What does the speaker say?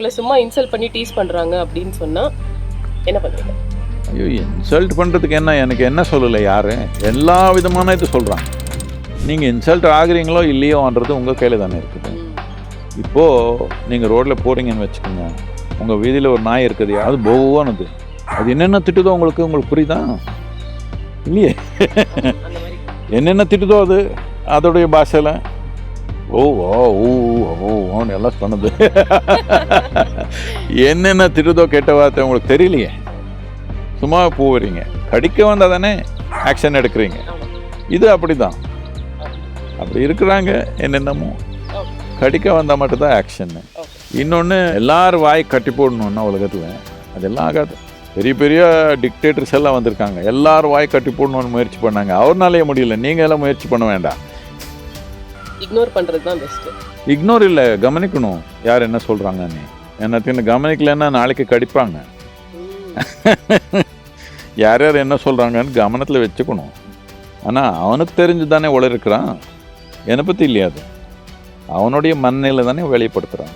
உங்களை சும்மா இன்சல்ட் பண்ணி டீஸ் பண்றாங்க அப்படின்னு சொன்னா என்ன பண்ணுவீங்க? ஐயோ இன்சல்ட் பண்ணுறதுக்கு என்ன? எனக்கு என்ன சொல்லலை யாரு? எல்லா விதமான இது சொல்கிறாங்க நீங்கள் இன்சல்ட் ஆகுறீங்களோ இல்லையோன்றது உங்கள் கையில் தானே இருக்குது. இப்போது நீங்கள் ரோட்டில் போகிறீங்கன்னு வச்சுக்கோங்க. உங்கள் வீதியில் ஒரு நாய் இருக்குது. அது பௌவானது அது என்னென்ன திட்டுதோ உங்களுக்கு உங்களுக்கு புரியுதா? இல்லையே. என்னென்ன திட்டுதோ அது அதோடைய பாஷையில். ஓ ஓ ஓ ஓ ஓன்னு எல்லாம் சொன்னது. என்னென்ன திட்டுதோ கெட்ட வார்த்தை உங்களுக்கு தெரியலையே? சும்மா போகிறீங்க கடிக்க வந்தால் தானே ஆக்ஷன் எடுக்கிறீங்க. இது அப்படி தான் அப்படி இருக்கிறாங்க என்னென்னமோ. கடிக்க வந்தால் மட்டும்தான் ஆக்ஷன்னு இன்னொன்று எல்லாரும் வாய் கட்டி போடணுன்னா உலகத்தில் அதெல்லாம் ஆகாது. பெரிய பெரிய டிக்டேட்டர்ஸ் எல்லாம் வந்திருக்காங்க. எல்லாரும் வாய் கட்டி போடணும்னு முயற்சி பண்ணாங்க. அவர்னாலே முடியல. நீங்கள் எல்லாம் முயற்சி பண்ண வேண்டாம். இக்னோர் பண்றது தான் பெஸ்ட் இக்னோர் இல்லை கவனிக்கணும். யார் என்ன சொல்கிறாங்கன்னு என்னத்துக்கு கவனிக்கலைன்னா நாளைக்கு கடிப்பாங்க. யார் யார் என்ன சொல்கிறாங்கன்னு கவனத்தில் வச்சுக்கணும். ஆனால் அவனுக்கு தெரிஞ்சு தானே உளறிக்கிறான் என்னை பற்றி இல்லையா அது? அவனுடைய மனநிலை தானே வெளிப்படுத்துகிறான்